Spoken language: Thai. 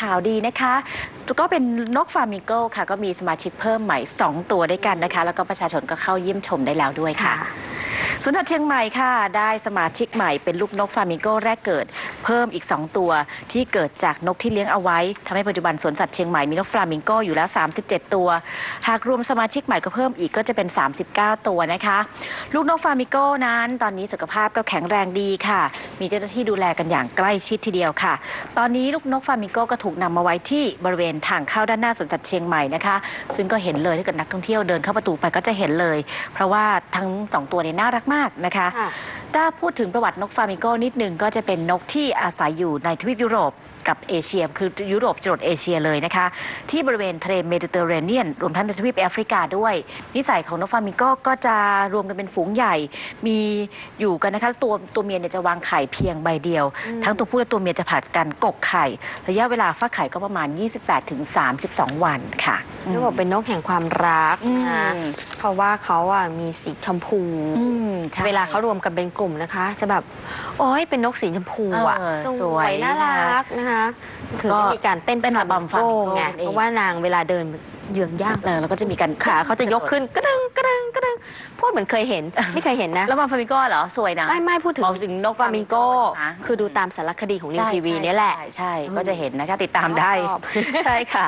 ข่าวดีนะคะก็เป็นนกฟลามิงโก้ค่ะ ก็มีสมาชิกเพิ่มใหม่ 2 ตัวด้วยกันนะคะ แล้วก็ประชาชนก็เข้าเยี่ยมชมได้แล้วด้วยค่ะ สวนสัตว์เชียงใหม่ค่ะ ได้สมาชิกใหม่เป็นลูกนกฟลามิงโกแรกเกิด เพิ่มอีก 2 ตัวที่เกิดจากนกที่เลี้ยงเอาไว้ทำให้ปัจจุบันสวนสัตว์เชียงใหม่มีนกฟลามิงโกอยู่แล้ว 37 ตัว หากรวมสมาชิกใหม่ก็เพิ่มอีกก็จะเป็น 39 ตัวนะคะ ลูกนกฟลามิงโกนั้นตอนนี้สุขภาพก็แข็งแรงดีค่ะ มีเจ้าหน้าที่ดูแลกันอย่างใกล้ชิดทีเดียวค่ะ ตอนนี้ลูกนกฟลามิงโกก็ถูกนำมาไว้ที่บริเวณทางเข้าด้านหน้าสวนสัตว์เชียงใหม่นะคะ ซึ่งก็เห็นเลยถ้าเกิดนักท่องเที่ยวเดินเข้าประตูไปก็จะเห็นเลย เพราะว่าทั้งสองตัวเนี่ยน่ารักมากนะคะค่ะถ้าพูดถึงประวัตินกฟลามิงโกนิดหนึ่งก็จะเป็นนกที่อาศัยอยู่ในทวีปยุโรปกับเอเชีย คือยุโรปจรดเอเชียเลยนะคะ ที่บริเวณทะเลเมดิเตอร์เรเนียน รวมทั้งในทวีปแอฟริกาด้วย นิสัยของนกฟลามิงโกก็จะรวมกันเป็นฝูงใหญ่ มีอยู่กันนะคะ ตัวตัวเมียเนี่ยจะวางไข่เพียงใบเดียวอืมทั้งตัวผู้และตัวเมียจะผัดกันกกไข่ ระยะเวลาฟักไข่ก็ประมาณ 28ถึง32 วันค่ะ เรียกว่าเป็นนกแห่งความรักอืมนะคะเพราะว่าเขาอะมีสีชมพู อืมใช่เวลาเขารวมกันเป็นกลุ่มนะคะ จะแบบ โอ้ยเป็นนกสีชมพูอะเออสสววยยน่ารักนะคะถึงก็ได้มีการเต้นเต้นระบำฟลามิงโกฟลามิงโกไงนั่นเอง เพราะว่านางเวลาเดินเหยืองย่างเออแล้วก็จะมีการขาเขาจะยกขึ้นกระดึงกระดึงกระดึงพูดเหมือนเคยเห็น ไม่เคยเห็นนะ แล้วมันฟลามิงโกเหรอ สวยนะ ไม่ไม่พูดถึงมองถึงนกฟลามิงโกใช่ไหม คือดูตามสารคดีของนิวใช่ทีวีใช่เนี่ยแหละใช่ใช่ ก็จะเห็นนะคะ ติดตามได้ ชอบ ใช่ค่ะ